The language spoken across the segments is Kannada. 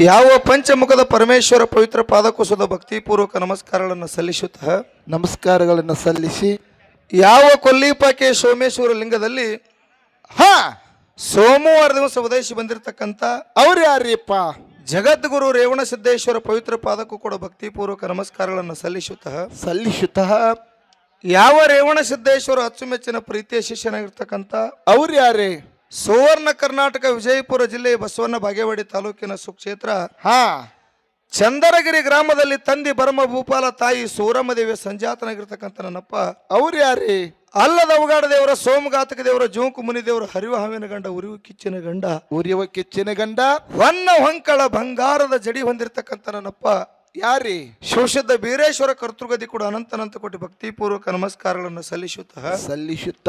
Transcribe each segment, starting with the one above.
ಯಾವ ಪಂಚಮುಖದ ಪರಮೇಶ್ವರ ಪವಿತ್ರ ಪಾದಕುಸದ ಭಕ್ತಿಪೂರ್ವಕ ನಮಸ್ಕಾರಗಳನ್ನು ಸಲ್ಲಿಸುತ್ತಾ? ನಮಸ್ಕಾರಗಳನ್ನು ಸಲ್ಲಿಸಿ. ಯಾವ ಕೊಲ್ಲಿಪಾಕೆ ಸೋಮೇಶ್ವರ ಲಿಂಗದಲ್ಲಿ? ಹಾ! ಸೋಮವಾರ ದಿವಸ ಉದಯಿಸಿ ಬಂದಿರತಕ್ಕಂಥ ಅವ್ರು ಯಾರಿಪ್ಪ ಜಗದ್ಗುರು ರೇವಣ ಸಿದ್ದೇಶ್ವರ ಪವಿತ್ರ ಪಾದಕ್ಕೂ ಕೂಡ ಭಕ್ತಿಪೂರ್ವಕ ನಮಸ್ಕಾರಗಳನ್ನು ಸಲ್ಲಿಸುತ್ತಾ? ಸಲ್ಲಿಸುತ್ತ. ಯಾವ ರೇವಣ ಸಿದ್ದೇಶ್ವರ ಅಚ್ಚುಮೆಚ್ಚಿನ ಪ್ರೀತಿಯ ಶಿಷ್ಯನಾಗಿರ್ತಕ್ಕಂಥ ಅವ್ರು ಯಾರೇ? ಸುವರ್ಣ ಕರ್ನಾಟಕ ವಿಜಯಪುರ ಜಿಲ್ಲೆ ಬಸವಣ್ಣ ಬಾಗೇವಾಡಿ ತಾಲೂಕಿನ ಸುಕ್ಷೇತ್ರ. ಹಾ. ಚಂದರಗಿರಿ ಗ್ರಾಮದಲ್ಲಿ ತಂದಿ ಬರಮ ಭೂಪಾಲ ತಾಯಿ ಸೂರಮ್ಮ ದೇವಿಯ ಸಂಜಾತನಾಗಿರ್ತಕ್ಕಂಥ ನನ್ನಪ್ಪ. ಅವ್ರು ಯಾರಿ? ಅಲ್ಲದ ಅವಗಾಡ ದೇವರ ಸೋಮಘಾತಕ ದೇವರ ಜೋಂಕು ಮುನಿ ದೇವರ ಹರಿವ ಹಾವಿನ ಗಂಡ ಉರಿವು ಕಿಚ್ಚಿನ ಗಂಡ. ಉರಿಯುವ ಕಿಚ್ಚಿನ ಗಂಡ? ಹೊನ್ನ ಹೊಂಕಳ ಬಂಗಾರದ ಜಡಿ ಹೊಂದಿರತಕ್ಕಂಥ ನನ್ನಪ್ಪ. ಯಾರಿ? ಶಿವಶುದ್ಧ ಬೀರೇಶ್ವರ ಕರ್ತೃಗದಿ ಕೂಡ ಅನಂತ ಅನಂತ ಕೋಟಿ ಭಕ್ತಿಪೂರ್ವಕ ನಮಸ್ಕಾರಗಳನ್ನು ಸಲ್ಲಿಸುತ್ತಾ ಸಲ್ಲಿಸುತ್ತ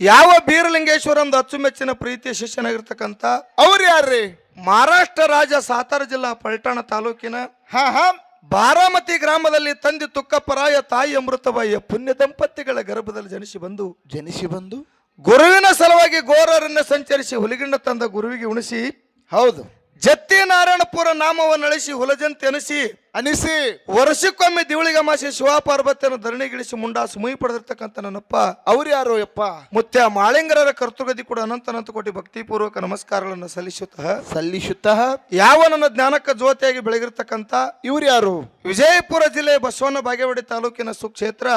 ಯಾವ ಬೀರಲಿಂಗೇಶ್ವರ ಒಂದು ಅಚ್ಚುಮೆಚ್ಚಿನ ಪ್ರೀತಿಯ ಶಿಷ್ಯನಾಗಿರ್ತಕ್ಕಂಥ ಅವ್ರು ಯಾರ್ರಿ? ಮಹಾರಾಷ್ಟ್ರ ರಾಜ್ಯ ಸಾತಾರ ಜಿಲ್ಲಾ ಪಲ್ಟಾಣ ತಾಲೂಕಿನ ಹಾ ಹಾ. ಬಾರಾಮತಿ ಗ್ರಾಮದಲ್ಲಿ ತಂದೆ ತುಕ್ಕಪ್ಪರಾಯ ತಾಯಿ ಅಮೃತಬಾಯಿಯ ಪುಣ್ಯ ದಂಪತಿಗಳ ಗರ್ಭದಲ್ಲಿ ಜನಿಸಿ ಬಂದು ಜನಿಸಿ ಬಂದು ಗುರುವಿನ ಸಲುವಾಗಿ ಗೋರರನ್ನ ಸಂಚರಿಸಿ ಹುಲಿಗಿಣ್ಣ ತಂದ ಗುರುವಿಗೆ ಉಣಿಸಿ ಹೌದು. ಜತ್ತಿ ನಾರಾಯಣಪುರ ನಾಮವನ್ನು ಅಳಿಸಿ ಹುಲಜಂತಿ ಅನಿಸಿ ಅನಿಸಿ ವರ್ಷಕ್ಕೊಮ್ಮೆ ದಿವಳಿಗಮಾಸಿ ಶಿವಪಾರ್ವತಿಯನ್ನು ಧರಣಿಗಿಳಿಸಿ ಮುಂಡಾಸು ಮುಯಿ ಪಡೆದಿರ್ತಕ್ಕಂಥ ನನ್ನಪ್ಪ. ಅವ್ರು ಯಾರು ಯಪ್ಪ? ಮುತ್ಯ ಮಾಳಿಂಗರರ ಕರ್ತೃಗದಿ ಕೂಡ ಅನಂತ ಅನಂತ ಕೋಟಿ ಭಕ್ತಿಪೂರ್ವಕ ನಮಸ್ಕಾರಗಳನ್ನು ಸಲ್ಲಿಸುತ್ತಾ. ಸಲ್ಲಿಸುತ್ತ? ಯಾವ ನನ್ನ ಜ್ಞಾನಕ್ಕ ಜ್ಯೋತಿಯಾಗಿ ಬೆಳಗಿರ್ತಕ್ಕಂಥ ಇವ್ರು ಯಾರು? ವಿಜಯಪುರ ಜಿಲ್ಲೆ ಬಸವನ ಬಾಗೇವಾಡಿ ತಾಲೂಕಿನ ಸುಕ್ಷೇತ್ರ.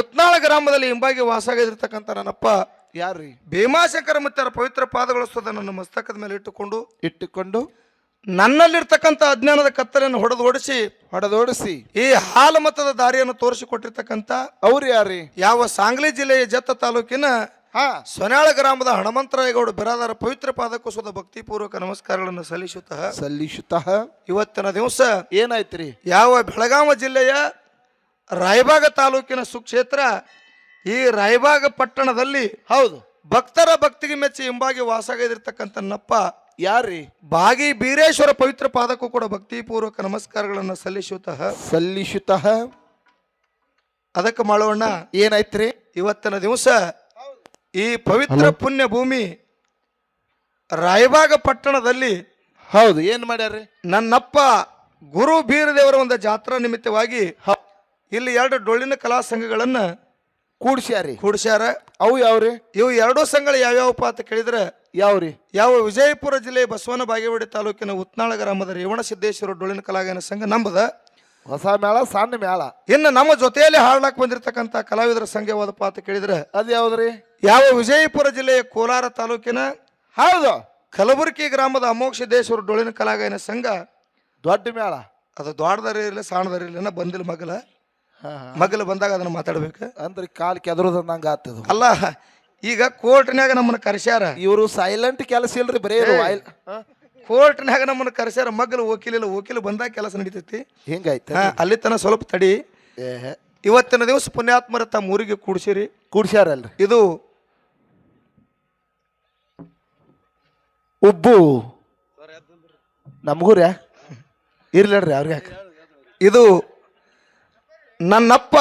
ಉತ್ನಾಳ ಗ್ರಾಮದಲ್ಲಿ ಹಿಂಬಾಗಿ ವಾಸಾಗಿರ್ತಕ್ಕಂಥ ನನ್ನಪ್ಪ. ಯಾರ್ರಿ? ಭೀಮಾಶಂಕರ ಮುತ್ತರ ಪವಿತ್ರ ಪಾದಗಳು ಸುದ ನನ್ನ ಮಸ್ತಕದ ಮೇಲೆ ಇಟ್ಟುಕೊಂಡು ಇಟ್ಟುಕೊಂಡು ನನ್ನಲ್ಲಿರ್ತಕ್ಕಂಥ ಅಜ್ಞಾನದ ಕತ್ತಲೆಯನ್ನು ಹೊಡೆದು ಓಡಿಸಿ ಹೊಡೆದೋಡಿಸಿ ಈ ಹಾಲು ಮತದ ದಾರಿಯನ್ನು ತೋರಿಸಿಕೊಟ್ಟಿರ್ತಕ್ಕಂಥ ಅವ್ರು ಯಾರ್ರಿ? ಯಾವ ಸಾಂಗ್ಲಿ ಜಿಲ್ಲೆಯ ಜತ್ತ ತಾಲೂಕಿನ ಹಾ. ಸೊನಾಳ ಗ್ರಾಮದ ಹಣಮಂತರಾಯಗೌಡ ಬಿರಾದಾರ ಪವಿತ್ರ ಪಾದಕುಸದ ಭಕ್ತಿಪೂರ್ವಕ ನಮಸ್ಕಾರಗಳನ್ನು ಸಲ್ಲಿಸುತ್ತ. ಸಲ್ಲಿಸುತ್ತ. ಇವತ್ತಿನ ದಿವಸ ಏನಾಯ್ತ್ರಿ? ಯಾವ ಬೆಳಗಾವಿ ಜಿಲ್ಲೆಯ ರಾಯಬಾಗ ತಾಲೂಕಿನ ಸುಕ್ಷೇತ್ರ ಈ ರಾಯಬಾಗ ಪಟ್ಟಣದಲ್ಲಿ ಹೌದು. ಭಕ್ತರ ಭಕ್ತಿಗೆ ಮೆಚ್ಚಿ ಹಿಂಬಾಗಿ ವಾಸಾಗದಿರ್ತಕ್ಕಂಥ ನಪ್ಪ ಯಾರಿ ಬಾಗಿ ಬೀರೇಶ್ವರ ಪವಿತ್ರ ಪಾದಕ್ಕೂ ಕೂಡ ಭಕ್ತಿಪೂರ್ವಕ ನಮಸ್ಕಾರಗಳನ್ನು ಸಲ್ಲಿಸುತ್ತಾ ಸಲ್ಲಿಸುತ್ತ ಅದಕ್ಕೆ ಮಾಡೋಣ ಏನಾಯ್ತ್ರಿ? ಇವತ್ತಿನ ದಿವಸ ಈ ಪವಿತ್ರ ಪುಣ್ಯ ಭೂಮಿ ರಾಯಬಾಗ ಪಟ್ಟಣದಲ್ಲಿ ಹೌದು. ಏನ್ ಮಾಡ್ಯಾರ್ರಿ? ನನ್ನಪ್ಪ ಗುರು ಬೀರದೇವರ ಒಂದು ಜಾತ್ರಾ ನಿಮಿತ್ತವಾಗಿ ಹ- ಇಲ್ಲಿ ಎರಡು ಡೊಳ್ಳಿನ ಕಲಾ ಸಂಘಗಳನ್ನ ಕೂಡ್ಸ್ಯಾರಿ. ಕೂಡ್ಸ್ಯಾರ. ಅವು ಯಾವ್ರಿ? ಇವು ಎರಡೂ ಸಂಘಗಳು ಯಾವ್ಯಾವಪ್ಪ ಅಂತ ಕೇಳಿದ್ರೆ ಯಾವ್ರಿ? ಯಾವ ವಿಜಯಪುರ ಜಿಲ್ಲೆ ಬಸವನ ಬಾಗೇವಾಡಿ ತಾಲೂಕಿನ ಉತ್ನಾಳ ಗ್ರಾಮದ ರೇವಣ ಸಿದ್ದೇಶ್ವರ ಡೊಳ್ಳಿನ ಕಲಾಗಾಯನ ಸಂಘ ನಂಬದ. ಹೊಸ ಮೇಳ ಸಣ್ಣ ಮೇಳ ಇನ್ನು ನಮ್ಮ ಜೊತೆಯಲ್ಲಿ ಹಾಡ್ಲಾಕ್ ಬಂದಿರತಕ್ಕಂಥ ಕಲಾವಿದರ ಸಂಘ ಯಾವ್ದಪ್ಪ ಅಂತ ಕೇಳಿದ್ರೆ ಅದ್ ಯಾವ್ದ್ರಿ? ಯಾವ ವಿಜಯಪುರ ಜಿಲ್ಲೆಯ ಕೋಲಾರ ತಾಲೂಕಿನ ಹೌದು. ಕಲಬುರಗಿ ಗ್ರಾಮದ ಅಮೋಕ್ಷ ಸಿದ್ದೇಶ್ವರ ಡೊಳ್ಳಿನ ಕಲಾಗಾಯನ ಸಂಘ. ದೊಡ್ಡ ಮೇಳ ಅದು ದೊಡ್ಡದರ ಇರಲಿ ಸಣ್ಣದರ ಇರಲಿ ಬಂದಿಲ್ಲ ಮಗಲ. ಮಗಲು ಬಂದಾಗ ಅದನ್ನ ಮಾತಾಡ್ಬೇಕು. ಅಂದ್ರೆ ಕಾಲ್ ಕೆದರೋದಂದಂಗ ಆತದ. ಅಲ್ಲ ಈಗ ಕೋರ್ಟ್ನ್ಯಾಗ ನಮ್ಮನ್ನ ಕರ್ಸ್ಯಾರ. ಇವರು ಸೈಲೆಂಟ್ ಕೆಲಸ ಇಲ್ರಿ ಬರೀ ಕೋರ್ಟ್ನ್ಯಾಗ ನಮ್ಮನ್ನ ಕರೆಸ್ಯಾರ ಮಗಲು ವಕೀಲಿಲ್ಲ ವಕೀಲ ಬಂದಾಗ ಕೆಲಸ ನಡೀತೈತಿ. ಹಿಂಗಾಯ್ತು? ಅಲ್ಲಿ ತನ ಸ್ವಲ್ಪ ತಡಿ. ಇವತ್ತಿನ ದಿವಸ ಪುಣ್ಯಾತ್ಮರ ತಮ್ಮ ಊರಿಗೆ ಕೂಡ್ಸಿರಿ. ಕೂಡ್ಸ್ಯಾರಲ್ರಿ. ಇದು ಉಬ್ಬು. ನಮಗೂರ್ಯಾ? ಇರ್ಲಡ್ರಿ ಅವ್ರಿಗೆ ಇದು ನನ್ನಪ್ಪ.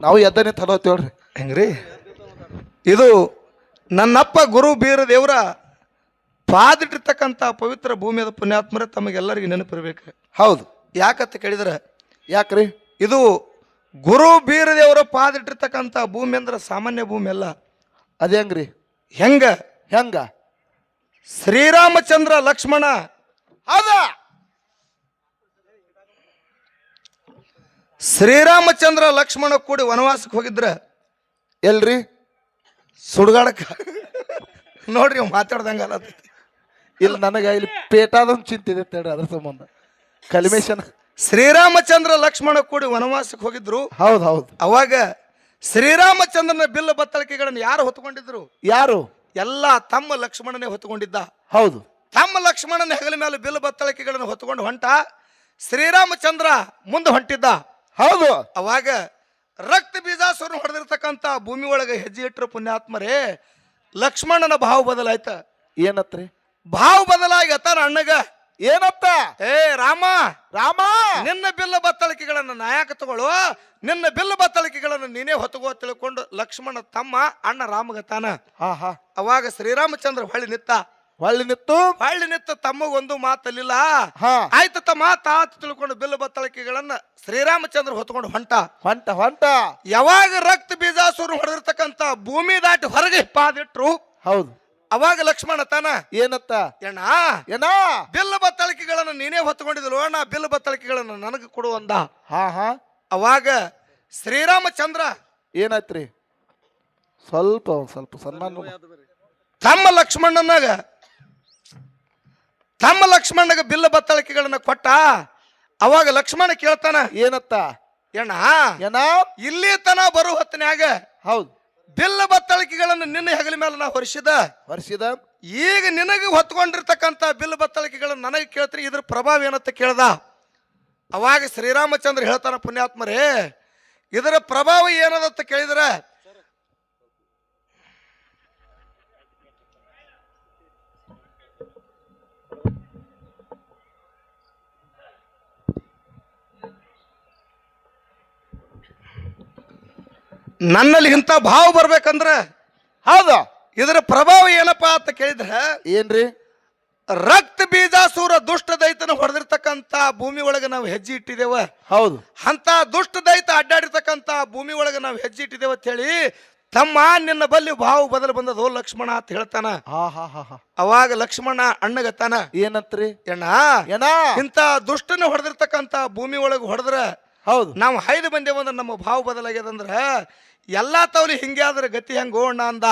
ನಾವು ಎದ್ದನೆ ತಲೋತೇವ್ರಿ ಹೆಂಗ್ರಿ? ಇದು ನನ್ನಪ್ಪ ಗುರು ಬೀರ ದೇವರ ಪಾದಿಟ್ಟಿರ್ತಕ್ಕಂಥ ಪವಿತ್ರ ಭೂಮಿಯದ ಪುಣ್ಯಾತ್ಮರ ತಮಗೆಲ್ಲರಿಗೂ ನೆನಪಿರ್ಬೇಕು ಹೌದು. ಯಾಕಂತ ಕೇಳಿದ್ರೆ ಯಾಕ್ರಿ? ಇದು ಗುರು ಬೀರ ದೇವರ ಪಾದಿಟ್ಟಿರ್ತಕ್ಕಂಥ ಭೂಮಿ ಅಂದ್ರೆ ಸಾಮಾನ್ಯ ಭೂಮಿ ಅಲ್ಲ. ಅದೇ ಹೆಂಗ್ರಿ? ಹೆಂಗ? ಹೆಂಗ? ಶ್ರೀರಾಮಚಂದ್ರ ಲಕ್ಷ್ಮಣ. ಹೌದ? ಶ್ರೀರಾಮಚಂದ್ರ ಲಕ್ಷ್ಮಣ ಕೂಡಿ ವನವಾಸಕ್ಕೆ ಹೋಗಿದ್ರ ಎಲ್ರಿ ಸುಡ್ಗಾಡಕ ನೋಡ್ರಿ ಮಾತಾಡ್ದಂಗ. ಇಲ್ಲಿ ನನಗೆ ಇಲ್ಲಿ ಪೇಟಾದೊಂದು ಇದೆ ತೇಡ್ರಿ ಅದ್ರ ಸಂಬಂಧ. ಕಲಿಮೇಶನ ಶ್ರೀರಾಮಚಂದ್ರ ಲಕ್ಷ್ಮಣ ಕೂಡಿ ವನವಾಸಕ್ಕೆ ಹೋಗಿದ್ರು. ಹೌದು ಹೌದು. ಅವಾಗ ಶ್ರೀರಾಮಚಂದ್ರನ ಬಿಲ್ಲ ಬತ್ತಳಿಕೆಗಳನ್ನು ಯಾರು ಹೊತ್ಕೊಂಡಿದ್ರು? ಯಾರು? ಎಲ್ಲ ತಮ್ಮ ಲಕ್ಷ್ಮಣನೇ ಹೊತ್ಕೊಂಡಿದ್ದ. ಹೌದು. ತಮ್ಮ ಲಕ್ಷ್ಮಣನ ಹೆಗಲ ಮೇಲೆ ಬಿಲ್ ಬತ್ತಳಿಕೆಗಳನ್ನು ಹೊತ್ಕೊಂಡು ಹೊಂಟ ಶ್ರೀರಾಮಚಂದ್ರ ಮುಂದೆ ಹೊಂಟಿದ್ದ. ಹೌದು. ಅವಾಗ ರಕ್ತ ಬೀಜಾಸುರನ ಹೊಡೆದಿರ್ತಕ್ಕಂಥ ಭೂಮಿ ಒಳಗೆ ಹೆಜ್ಜೆ ಇಟ್ಟರು ಪುಣ್ಯಾತ್ಮರೇ ಲಕ್ಷ್ಮಣನ ಭಾವ ಬದಲಾಯ್ತ. ಏನತ್ರಿ? ಭಾವ ಬದಲಾಗಿ ಅತ್ತಾನ ಅಣ್ಣಗ. ಏನತ್ತ? ಏ ರಾಮ. ರಾಮ. ನಿನ್ನ ಬಿಲ್ಲ ಬತ್ತಳಿಕೆಗಳನ್ನು ನಾಯಕ ತಗೊಳ್ಳು ನಿನ್ನ ಬಿಲ್ಲ ಬತ್ತಳಿಕೆಗಳನ್ನು ನೀನೇ ಹೊತ್ತಗೋ ತಿಳ್ಕೊಂಡು ಲಕ್ಷ್ಮಣ ತಮ್ಮ ಅಣ್ಣ ರಾಮಗತಾನ. ಹಾ ಹಾ. ಅವಾಗ ಶ್ರೀರಾಮಚಂದ್ರ ಹೊಳಿ ನಿತ್ತ. ಹೊಳ್ಳಿ ನಿತ್ತು ಹೊಳ್ಳಿ ತಮ್ಮ ತಮ್ಮಗೊಂದು ಮಾತಲ್ಲಿಲ್ಲ. ಹಾ. ಆಯ್ತು ತಮ್ಮ ತಾತ ತಿಳ್ಕೊಂಡು ಬಿಲ್ಲ ಬತ್ತಳಿಕೆಗಳನ್ನ ಶ್ರೀರಾಮಚಂದ್ರ ಹೊತ್ಕೊಂಡು ಹೊಂಟ. ಹೊಂಟ ಹೊಂಟ. ಯಾವಾಗ ರಕ್ತ ಬೀಜಾಸುರ ಹೊಡೆದಿರ್ತಕ್ಕಂತ ಭೂಮಿ ದಾಟಿ ಹೊರಗೆ ಪಾದಿಟ್ರು? ಹೌದು. ಅವಾಗ ಲಕ್ಷ್ಮಣ ತಾನ ಏನತ್ತ? ಎಣ್ಣ ಏನ ಬಿಲ್ಲ ಬತ್ತಳಿಕೆಗಳನ್ನ ನೀನೇ ಹೊತ್ಕೊಂಡಿದ್ರು ಅಣ್ಣ ಬಿಲ್ ಬತ್ತಳಿಕೆಗಳನ್ನ ನನಗೆ ಕೊಡು ಅಂದ. ಹಾ ಹಾ. ಅವಾಗ ಶ್ರೀರಾಮಚಂದ್ರ ಏನಾಯ್ತ್ರಿ? ಸ್ವಲ್ಪ ಒಂದ್ ಸ್ವಲ್ಪ ಸನ್ಮಾನ ತಮ್ಮ ಲಕ್ಷ್ಮಣನಾಗ ತಮ್ಮ ಲಕ್ಷ್ಮಣಗ ಬಿಲ್ಲ ಬತ್ತಳಿಕೆಗಳನ್ನ ಕೊಟ್ಟ ಅವಾಗ ಲಕ್ಷ್ಮಣ ಕೇಳ್ತಾನ ಏನತ್ತ? ಏನ ಏನ? ಇಲ್ಲಿ ತನ ಬರು ಹೊತ್ತನ್ಯಾಗ ಹೌದು. ಬಿಲ್ಲ ಬತ್ತಳಿಕೆಗಳನ್ನು ನಿನ್ನ ಹೆಗಲ ಮೇಲೆ ನಾ ಹೊರಿಸಿದ. ಹೊರಿಸಿದ? ಈಗ ನಿನಗೆ ಹೊತ್ಕೊಂಡಿರ್ತಕ್ಕಂಥ ಬಿಲ್ ಬತ್ತಳಿಕೆಗಳನ್ನು ನನಗೆ ಕೇಳ್ತೀರಿ ಇದ್ರ ಪ್ರಭಾವ ಏನಂತ ಕೇಳ್ದ? ಅವಾಗ ಶ್ರೀರಾಮಚಂದ್ರ ಹೇಳ್ತಾನ ಪುಣ್ಯಾತ್ಮರೇ ಇದರ ಪ್ರಭಾವ ಏನದತ್ತ ಕೇಳಿದ್ರ? ನನ್ನಲ್ಲಿ ಇಂಥ ಭಾವ ಬರ್ಬೇಕಂದ್ರೆ ಹೌದು ಇದರ ಪ್ರಭಾವ ಏನಪ್ಪಾ ಅಂತ ಕೇಳಿದ್ರೆ ಏನ್ರಿ? ರಕ್ತ ಬೀಜಾಸೂರ ದುಷ್ಟ ದೈತನ ಹೊಡೆದಿರ್ತಕ್ಕಂಥ ಭೂಮಿ ಒಳಗೆ ನಾವು ಹೆಜ್ಜೆ ಇಟ್ಟಿದ್ದೇವ. ಹೌದು. ಅಂತ ದುಷ್ಟ ದೈತ ಅಡ್ಡಾಡಿರ್ತಕ್ಕಂಥ ಭೂಮಿ ಒಳಗೆ ನಾವು ಹೆಜ್ಜೆ ಇಟ್ಟಿದ್ದೇವೆ ಅಂತ ಹೇಳಿ ತಮ್ಮ ನಿನ್ನ ಬಲ್ಲಿ ಭಾವ ಬದಲು ಬಂದದೋ ಲಕ್ಷ್ಮಣ ಅಂತ ಹೇಳ್ತಾನ. ಹಾ ಹಾ ಹಾ ಹಾ. ಅವಾಗ ಲಕ್ಷ್ಮಣ ಅಣ್ಣಗತ್ತಾನ. ಏನತ್ರಿ? ಎಣ್ಣ ಏನ? ಇಂಥ ದುಷ್ಟನ ಹೊಡೆದಿರ್ತಕ್ಕಂಥ ಭೂಮಿ ಒಳಗೆ ಹೊಡೆದ್ರ ಹೌದು. ನಾವು ಹೈದು ಬಂದೇವಂದ್ರೆ ನಮ್ಮ ಭಾವ ಬದಲಾಗ್ಯದಂದ್ರೆ ಎಲ್ಲ ತವಲಿ ಹಿಂಗೆ ಆದ್ರೆ ಗತಿ ಹೆಂಗೆ ಅಣ್ಣ ಅಂದ.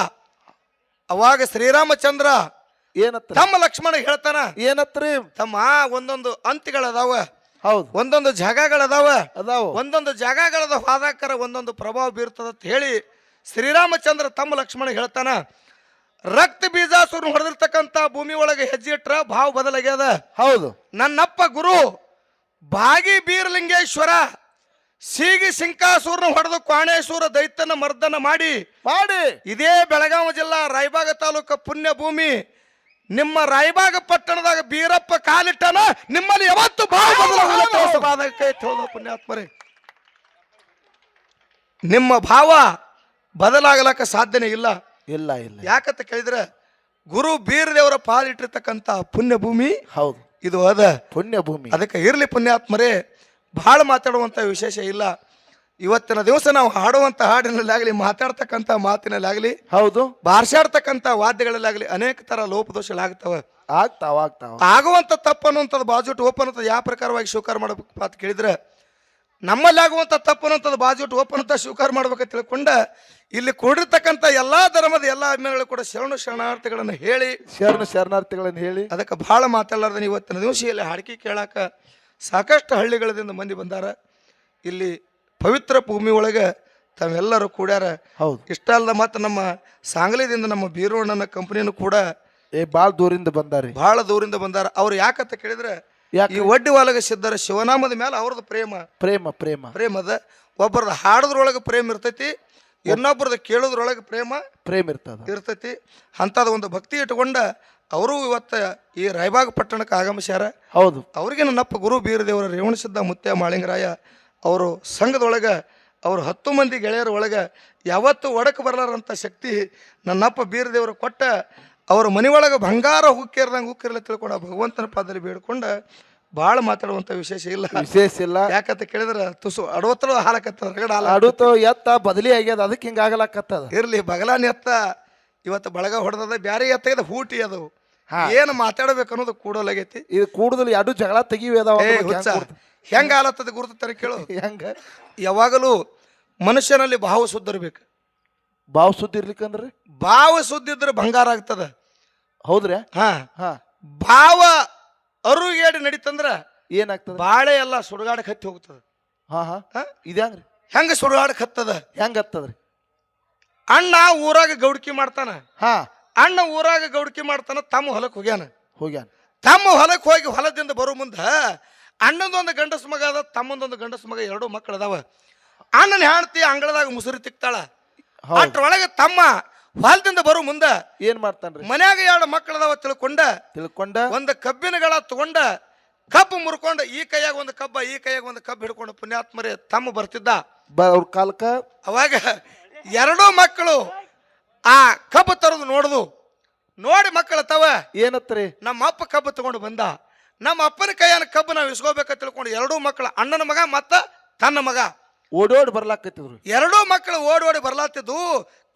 ಅವಾಗ ಶ್ರೀರಾಮಚಂದ್ರ ಏನತ್ತ ತಮ್ಮ ಲಕ್ಷ್ಮಣ ಹೇಳ್ತಾನ ಏನತ್ರಿ? ತಮ್ಮ ಒಂದೊಂದು ಅಂತಿಗಳದಾವ ಹೌದು. ಒಂದೊಂದು ಜಾಗಗಳದಾವ ಅದಾವ. ಒಂದೊಂದು ಜಾಗಗಳದ ಹಾದಾಕರ ಒಂದೊಂದು ಪ್ರಭಾವ ಬೀರ್ತದ ಅಂತ ಹೇಳಿ ಶ್ರೀರಾಮಚಂದ್ರ ತಮ್ಮ ಲಕ್ಷ್ಮಣ ಹೇಳ್ತಾನ ರಕ್ತ ಬೀಜಾಸುರನ್ ಹೊಡೆದಿರ್ತಕ್ಕಂಥ ಭೂಮಿ ಒಳಗೆ ಹೆಜ್ಜೆ ಇಟ್ರ ಭಾವ ಬದಲಾಗ್ಯದ. ಹೌದು. ನನ್ನಪ್ಪ ಗುರು ಬಾಗಿ ಬೀರಲಿಂಗೇಶ್ವರ ಸೀಗಿ ಸಿಂಕಾಸೂರನ ಹೊಡೆದು ಕ್ವಾಣೇಶ್ವರ ದೈತ್ಯನ ಮರ್ದನ ಮಾಡಿ ಮಾಡಿ. ಇದೇ ಬೆಳಗಾವಿ ಜಿಲ್ಲಾ ರಾಯಬಾಗ ತಾಲೂಕ ಪುಣ್ಯ ಭೂಮಿ ನಿಮ್ಮ ರಾಯಬಾಗ ಪಟ್ಟಣದಾಗ ಬೀರಪ್ಪ ಕಾಲಿಟ್ಟನ ನಿಮ್ಮಲ್ಲಿ ಯಾವತ್ತು ಪುಣ್ಯಾತ್ಮರೇ. ನಿಮ್ಮ ಭಾವ ಬದಲಾಗಲಕ್ಕ ಸಾಧ್ಯನೇ ಇಲ್ಲ. ಇಲ್ಲ ಇಲ್ಲ. ಯಾಕಂತ ಕೇಳಿದ್ರೆ ಗುರು ಬೀರದೇವರ ಪಾಲಿಟ್ಟಿರ್ತಕ್ಕಂಥ ಪುಣ್ಯ ಭೂಮಿ ಹೌದು. ಇದು ಅದ. ಪುಣ್ಯ ಭೂಮಿ ಅದಕ್ಕೆ ಇರ್ಲಿ ಪುಣ್ಯಾತ್ಮರೇ. ಬಹಳ ಮಾತಾಡುವಂಥ ವಿಶೇಷ ಇಲ್ಲ. ಇವತ್ತಿನ ದಿವಸ ನಾವು ಹಾಡುವಂಥ ಹಾಡಿನಲ್ಲಾಗಲಿ ಮಾತಾಡ್ತಕ್ಕಂಥ ಮಾತಿನಲ್ಲಾಗಲಿ ಹೌದು. ಬಾರ್ಸಾಡ್ತಕ್ಕಂಥ ವಾದ್ಯಗಳಲ್ಲಾಗಲಿ ಅನೇಕ ಥರ ಲೋಪದೋಷಗಳಾಗ್ತವೆ. ಆಗ್ತಾವ ಆಗ್ತಾವ. ಆಗುವಂಥ ತಪ್ಪು ಅನ್ನುವಂಥದ್ದು ಬಾಜುಟ್ ಓಪನ್ ಅಂತ ಯಾವ ಪ್ರಕಾರವಾಗಿ ಸ್ವೀಕಾರ ಮಾಡಬೇಕು ಅಂತ ಕೇಳಿದ್ರೆ ನಮ್ಮಲ್ಲಿ ಆಗುವಂಥ ತಪ್ಪು ಅನ್ನುವಂಥದ್ದು ಬಾಜುಟ್ ಓಪನ್ ಅಂತ ಸ್ವೀಕಾರ ಮಾಡ್ಬೇಕಂತ ತಿಳ್ಕೊಂಡ ಇಲ್ಲಿ ಕೂಡಿರ್ತಕ್ಕಂಥ ಎಲ್ಲಾ ಧರ್ಮದ ಎಲ್ಲಾ ಅಭಿಮಾನಿಗಳು ಕೂಡ ಶರಣು ಶರಣಾರ್ಥಿಗಳನ್ನು ಹೇಳಿ ಶರಣ ಶರಣಾರ್ಥಿಗಳನ್ನು ಹೇಳಿ. ಅದಕ್ಕೆ ಭಾಳ ಮಾತಾಡಲಾರ್ದ ಇವತ್ತಿನ ದಿವಸ ಇಲ್ಲಿ ಹಾಡಿಕೆ ಕೇಳಾಕ ಸಾಕಷ್ಟು ಹಳ್ಳಿಗಳಿಂದ ಮಂದಿ ಬಂದಾರ. ಇಲ್ಲಿ ಪವಿತ್ರ ಭೂಮಿ ಒಳಗೆ ತಾವೆಲ್ಲರೂ ಕೂಡ್ಯಾರ. ಹೌದು. ಇಷ್ಟ ಅಲ್ಲದ ಮತ್ತು ನಮ್ಮ ಸಾಂಗ್ಲಿದಿಂದ ನಮ್ಮ ಬೀರೋಣ್ಣನ ಕಂಪನಿನೂ ಕೂಡ ಏ ಭಾಳ ದೂರಿಂದ ಬಂದಾರಿ. ಬಹಳ ದೂರಿಂದ ಬಂದಾರ. ಅವ್ರು ಯಾಕಂತ ಕೇಳಿದ್ರೆ? ಈ ಒಡ್ಡಿ ವಾಲಗ ಸಿದ್ಧರ ಶಿವನಾಮದ ಮೇಲೆ ಅವ್ರದ್ದು ಪ್ರೇಮ. ಪ್ರೇಮ ಪ್ರೇಮ. ಪ್ರೇಮದ. ಒಬ್ಬರದ ಹಾಡೋದ್ರೊಳಗೆ ಪ್ರೇಮ ಇರ್ತೈತಿ ಇನ್ನೊಬ್ಬರದ ಕೇಳೋದ್ರೊಳಗೆ ಪ್ರೇಮ ಪ್ರೇಮ ಇರ್ತದ. ಇರ್ತೈತಿ. ಅಂಥದ್ದು ಒಂದು ಭಕ್ತಿ ಇಟ್ಕೊಂಡ ಅವರು ಇವತ್ತು ಈ ರಾಯಬಾಗ ಪಟ್ಟಣಕ್ಕೆ ಆಗಮಿಸ್ಯಾರ. ಹೌದು. ಅವ್ರಿಗೆ ನನ್ನಪ್ಪ ಗುರು ಬೀರದೇವರ ರೇವಣಸಿದ್ದ ಮುತ್ಯ ಮಾಳಿಂಗರಾಯ ಅವರು ಸಂಘದೊಳಗೆ ಅವರು ಹತ್ತು ಮಂದಿ ಗೆಳೆಯರ ಒಳಗೆ ಯಾವತ್ತೂ ಒಡಕ್ಕೆ ಬರಲಾರಂಥ ಶಕ್ತಿ ನನ್ನಪ್ಪ ಬೀರದೇವರು ಕೊಟ್ಟ ಅವ್ರ ಮನೆ ಒಳಗೆ ಬಂಗಾರ ಹುಕ್ಕಿರ್ದಂಗೆ ಹುಕ್ಕಿರಲ್ಲ ತಿಳ್ಕೊಂಡು ಭಗವಂತನ ಪಾದಲ್ಲಿ ಬೇಡ್ಕೊಂಡು ಭಾಳ ಮಾತಾಡುವಂಥ ವಿಶೇಷ ಇಲ್ಲ. ವಿಶೇಷ ಇಲ್ಲ. ಯಾಕಂತ ಕೇಳಿದ್ರೆ ತುಸು ಅಡವತ್ತಳು ಹಾಲಕತ್ತ ರಗಡ ಹಾಲ ಅಡುತ್ತ ಎತ್ತ ಬದಲಿ ಆಗ್ಯದ ಅದಕ್ಕೆ ಹಿಂಗೆ ಆಗಲಾಕತ್ತದ. ಇರಲಿ ಬಗಲಾನ ಎತ್ತ. ಇವತ್ತು ಬಳಗ ಹೊಡೆದದ ಬ್ಯಾರೆ ಎತ್ತಗದ ಹೂಟಿ ಅದು. ಏನು ಮಾತಾಡಬೇಕು ಅನ್ನೋದು ಕೂಡಲಾಗೈತಿ ಇದು ಕೂಡದಲ್ಲಿ ಎರಡು ಜಗಳ ತೆಗಿವೆ ಅದಾವ ಹೆಂಗ್ ಆಲತ್ತದ ಗುರುತಾನೆ ಕೇಳು. ಹೆಂಗ? ಯಾವಾಗಲೂ ಮನುಷ್ಯನಲ್ಲಿ ಭಾವ ಶುದ್ಧ ಇರ್ಬೇಕು. ಭಾವ ಸುದ್ದಿ ಇರ್ಲಿಕ್ಕಂದ್ರೆ ಭಾವ ಶುದ್ಧ ಇದ್ರೆ ಬಂಗಾರ ಆಗ್ತದ. ಹೌದ್ರಿ ಹಾ. ಹಾ. ಭಾವ ಅರುಗೇಡಿ ನಡೀತಂದ್ರ ಏನಾಗ್ತದೆ? ಬಾಳೆ ಎಲ್ಲ ಸುಡುಗಾಡಕ್ಕೆ ಹತ್ತಿ ಹೋಗ್ತದ. ಹಾ ಹಾ. ಹಾ? ಇದ್ಯಾಂಗ್ರಿ ಹೆಂಗ ಸುಡುಗಾಡಕ್ಕೆ ಹತ್ತದ? ಹೆಂಗ ಹತ್ತದ್ರಿ? ಅಣ್ಣ ಊರಾಗ ಗೌಡ್ಕಿ ಮಾಡ್ತಾನ. ಹಾ. ಅಣ್ಣ ಊರಾಗ ಗೌಡ್ಕಿ ಮಾಡ್ತಾನ ತಮ್ಮ ಹೊಲಕ್ಕೆ ಹೋಗ್ಯಾನ. ಹೋಗ್ಯಾನ. ತಮ್ಮ ಹೊಲಕ್ಕೆ ಹೋಗಿ ಹೊಲದಿಂದ ಬರೋ ಮುಂದ ಅಣ್ಣದೊಂದು ಗಂಡಸ ಮಗ ಅದ ತಮ್ಮಂದೊಂದು ಗಂಡಸ ಮಗ ಎರಡು ಮಕ್ಕಳು ಅದಾವ. ಅಣ್ಣನ ಹೆಣ್ತಿ ಅಂಗಳದಾಗ ಮುಸುರಿ ತಿಕ್ತಾಳ. ಅಟ್ರೊಳಗೆ ತಮ್ಮ ಹೊಲದಿಂದ ಬರೋ ಮುಂದ ಏನ್ ಮಾಡ್ತಾನ್ರಿ? ಮನ್ಯಾಗ ಎರಡು ಮಕ್ಕಳದಾವ ತಿಳ್ಕೊಂಡ ತಿಳ್ಕೊಂಡ? ಒಂದು ಕಬ್ಬಿನಗಳ ತಗೊಂಡ ಕಬ್ಬು ಮುರ್ಕೊಂಡ ಈ ಕೈಯಾಗ ಒಂದು ಕಬ್ಬ ಈ ಕೈಯಾಗ ಒಂದು ಕಬ್ಬು ಹಿಡ್ಕೊಂಡು ಪುಣ್ಯಾತ್ಮರೇ ತಮ್ಮ ಬರ್ತಿದ್ದ. ಅವ್ರ ಕಾಲಕ್ಕ? ಅವಾಗ ಎರಡೂ ಮಕ್ಕಳು ಆ ಕಬ್ಬು ತರೋದು ನೋಡುದು. ನೋಡಿ ಮಕ್ಕಳ ತವ. ಏನತ್ರಿ? ನಮ್ಮ ಅಪ್ಪ ಕಬ್ಬು ತಗೊಂಡು ಬಂದ. ನಮ್ಮ ಅಪ್ಪನ ಕೈಯನ ಕಬ್ಬು ನಾವು ಇಸ್ಕೋಬೇಕಂತ ತಿಳ್ಕೊಂಡು ಎರಡೂ ಮಕ್ಕಳು ಅಣ್ಣನ ಮಗ ಮತ್ತ ತನ್ನ ಮಗ. ಓಡೋಡಿ ಬರ್ಲಾಕತ್ತಿದ್ರು. ಎರಡೂ ಮಕ್ಕಳು ಓಡೋಡಿ ಓಡಿ ಬರ್ಲಾತಿದ್ದು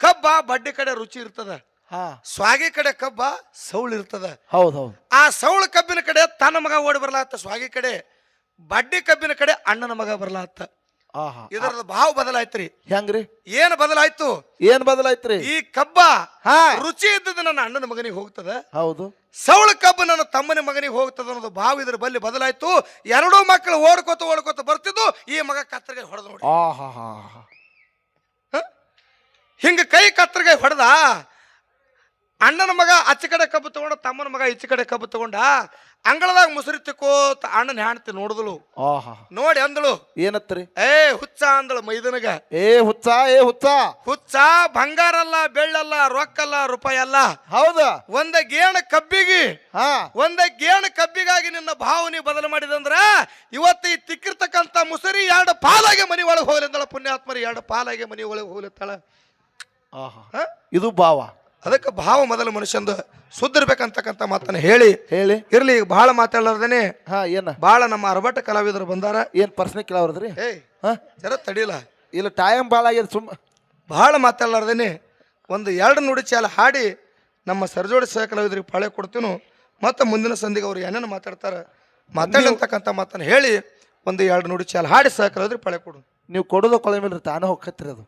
ಕಬ್ಬ ಬಡ್ಡಿ ಕಡೆ ರುಚಿ ಇರ್ತದ. ಹಾ. ಸ್ವಾಗಿ ಕಡೆ ಕಬ್ಬ ಸೌಳ್ ಇರ್ತದ. ಹೌದೌದು ಹೌದ್. ಆ ಸೌಳು ಕಬ್ಬಿನ ಕಡೆ ತನ್ನ ಮಗ ಓಡಿ ಬರ್ಲಾತ್ತ ಸ್ವಾಗಿ ಕಡೆ ಬಡ್ಡಿ ಕಬ್ಬಿನ ಕಡೆ ಅಣ್ಣನ ಮಗ ಬರ್ಲಾತ್ತ ಆಹಾ ಇದರದ ಭಾವ ಬದಲಾಯ್ತ್ರಿ. ಹೆಂಗ್ರಿ? ಏನು ಬದಲಾಯ್ತು? ಏನ್ ಬದಲಾಯ್ತ್ರಿ? ಈ ಕಬ್ಬ ಹಾ. ರುಚಿ ಇದ್ದದ ನನ್ನ ಅಣ್ಣನ ಮಗನಿಗೆ ಹೋಗ್ತದ. ಹೌದು. ಸವಳ ಕಬ್ಬು ನನ್ನ ತಮ್ಮನ ಮಗನಿಗೆ ಹೋಗ್ತದ ಅನ್ನೋದು ಭಾವ ಇದ್ರ ಬಲ್ಲಿ ಬದಲಾಯ್ತು. ಎರಡೂ ಮಕ್ಕಳು ಓಡ್ಕೋತ ಓಡ್ಕೋತ ಬರ್ತಿದ್ದು ಈ ಮಗ ಕತ್ತರಿಗೆ ಹೊಡೆದ ನೋಡಿ. ಆಹಾ ಹಿಂಗ ಕೈ ಕತ್ತರಿಗೆ ಹೊಡೆದ ಅಣ್ಣನ ಮಗ ಆಚೆ ಕಡೆ ಕಬ್ಬು ತಗೊಂಡ ತಮ್ಮನ ಮಗ ಈಚೆ ಕಡೆ ಕಬ್ಬು ತಗೊಂಡ ಅಂಗಳದಾಗ ಮುಸುರಿ ತಿಕ್ಕೋತ ಅಣ್ಣನ ಹೆಣ್ತಿ ನೋಡಿದಳು. ಆಹಾ. ನೋಡಿ ಅಂದಳು. ಏನತ್ರಿ? ಏ ಹುಚ್ಚ ಅಂದಳು ಮೈದನಗ. ಏ ಹುಚ್ಚ ಏ ಹುಚ್ಚ. ಹುಚ್ಚ ಬಂಗಾರಲ್ಲ ಬೆಳ್ಳಲ್ಲ ರೊಕ್ಕಲ್ಲ ರೂಪಾಯಿ ಅಲ್ಲ ಹೌದ? ಒಂದ ಗೇಣ ಕಬ್ಬಿಗೆ ಹಾ. ಒಂದ ಗೇಣ ಕಬ್ಬಿಗಾಗಿ ನಿನ್ನ ಭಾವನೆ ಬದಲು ಮಾಡಿದಂದ್ರ ಇವತ್ತು ಈ ತಿಕ್ಕಿರ್ತಕ್ಕಂಥ ಮುಸರಿ ಎರಡು ಪಾಲಾಗೆ ಮನಿ ಒಳಗೆ ಹೋಗ್ಲಿಂದಳ ಪುಣ್ಯಾತ್ಮರಿ. ಎರಡು ಪಾಲಾಗೆ ಮನಿ ಒಳಗೆ ಹೋಗ್ಲಿತ್ತಾಳ ಆಹಾ. ಹ? ಇದು ಭಾವ. ಅದಕ್ಕೆ ಭಾವ ಮೊದಲು ಮನುಷ್ಯಂದು ಸುದ್ದಿರ್ಬೇಕಂತಕ್ಕಂಥ ಮಾತನ್ನ ಹೇಳಿ. ಹೇಳಿ. ಇರ್ಲಿ ಈಗ ಭಾಳ ಮಾತಾಡ್ಲಾರ್ದೇನೆ. ಹಾ ಏನ? ಭಾಳ ನಮ್ಮ ಅರಬಟ್ಟ ಕಲಾವಿದರು ಬಂದಾರ. ಏನ್ ಪರ್ಸನೆ ಕೇಳವ್ರದ್ರಿ ಹೇ ಹಾ? ಜರ ತಡಿಲ್ಲ ಇಲ್ಲ ಟೈಮ್ ಭಾಳ ಆಗ್ಯದ ಸುಮ್ಮ ಭಾಳ ಮಾತಾಡ್ಲಾರ್ದೇನೆ. ಒಂದು ಎರಡು ನುಡಿ ಚಾಲ ಹಾಡಿ ನಮ್ಮ ಸರ್ಜೋಡಿ ಸಹ ಕಲಾವಿದರಿಗೆ ಪಾಳೆ ಕೊಡ್ತೀನು ಮತ್ತು ಮುಂದಿನ ಸಂದಿಗೆ ಅವ್ರು ಏನೇನು ಮಾತಾಡ್ತಾರೆ ಮಾತಾಡಂತಕ್ಕಂಥ ಮಾತನ್ನು ಹೇಳಿ ಒಂದು ಎರಡು ನುಡಿ ಚಾಲ ಹಾಡಿ ಸಹ ಕಲಾವಿದರಿಗೆ ಪಾಳೆ ಕೊಡು. ನೀವು ಕೊಡೋದು ಕೊಳೆ ಮೇಲೆ ತಾನೇ ಹೋಗತ್ರಿ ಅದು.